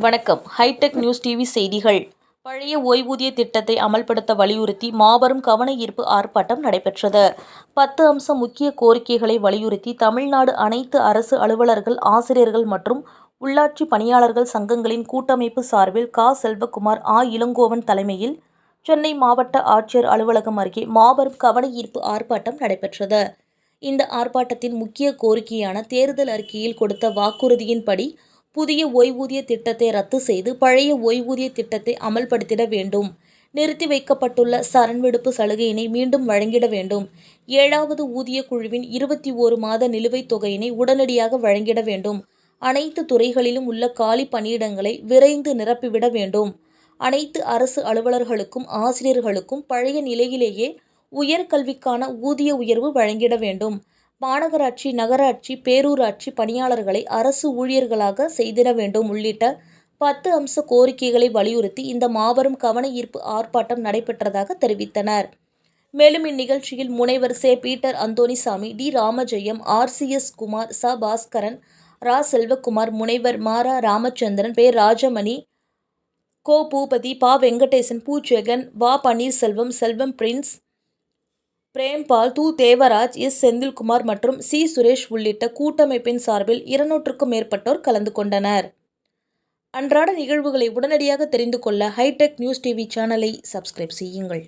வணக்கம். Hitech news TV செய்திகள். பழைய ஓய்வூதிய திட்டத்தை அமல்படுத்த வலியுறுத்தி மாபெரும் கவன ஈர்ப்பு ஆர்ப்பாட்டம் நடைபெற்றது. பத்து அம்ச முக்கிய கோரிக்கைகளை வலியுறுத்தி தமிழ்நாடு அனைத்து அரசு அலுவலர்கள் ஆசிரியர்கள் மற்றும் உள்ளாட்சி பணியாளர்கள் சங்கங்களின் கூட்டமைப்பு சார்பில் கா. செல்வகுமார் ஆ. இளங்கோவன் தலைமையில் சென்னை மாவட்ட ஆட்சியர் அலுவலகம் அருகே மாபெரும் கவன ஈர்ப்பு ஆர்ப்பாட்டம் நடைபெற்றது. இந்த ஆர்ப்பாட்டத்தின் முக்கிய கோரிக்கையான தேர்தல் அறிக்கையில் கொடுத்த வாக்குறுதியின்படி புதிய ஓய்வூதிய திட்டத்தை ரத்து செய்து பழைய ஓய்வூதிய திட்டத்தை அமல்படுத்திட வேண்டும். நிறுத்தி வைக்கப்பட்டுள்ள சரண்விடுப்பு சலுகையினை மீண்டும் வழங்கிட வேண்டும். ஏழாவது ஊதிய குழுவின் இருபத்தி ஓரு மாத நிலுவைத் தொகையினை உடனடியாக வழங்கிட வேண்டும். அனைத்து துறைகளிலும் உள்ள காலி பணியிடங்களை விரைந்து நிரப்பிவிட வேண்டும். அனைத்து அரசு அலுவலர்களுக்கும் ஆசிரியர்களுக்கும் பழைய நிலையிலேயே உயர்கல்விக்கான ஊதிய உயர்வு வழங்கிட வேண்டும். மாநகராட்சி நகராட்சி பேரூராட்சி பணியாளர்களை அரசு ஊழியர்களாக செய்திட வேண்டும் உள்ளிட்ட பத்து அம்ச கோரிக்கைகளை வலியுறுத்தி இந்த மாபெரும் கவன ஈர்ப்பு ஆர்ப்பாட்டம் நடைபெற்றதாக தெரிவித்தனர். மேலும் இந்நிகழ்ச்சியில் முனைவர் சே. Peter Anthonisamy D. Ramajayam RCS Kumar ச. பாஸ்கரன் ரா. செல்வகுமார் முனைவர் மாரா ராமச்சந்திரன் பே. ராஜமணி கோ. பூபதி பா. வெங்கடேசன் பூ. ஜெகன் வா. பன்னீர்செல்வம் செல்வம் பிரின்ஸ் பிரேம்பால் து தேவராஜ் எஸ். செந்தில்குமார் மற்றும் சி. சுரேஷ் உள்ளிட்ட கூட்டமைப்பின் சார்பில் இருநூற்றுக்கும் மேற்பட்டோர் கலந்து கொண்டனர். அன்றாட நிகழ்வுகளை உடனடியாக தெரிந்து கொள்ள ஹைடெக் நியூஸ் டிவி சேனலை சப்ஸ்கிரைப் செய்யுங்கள்.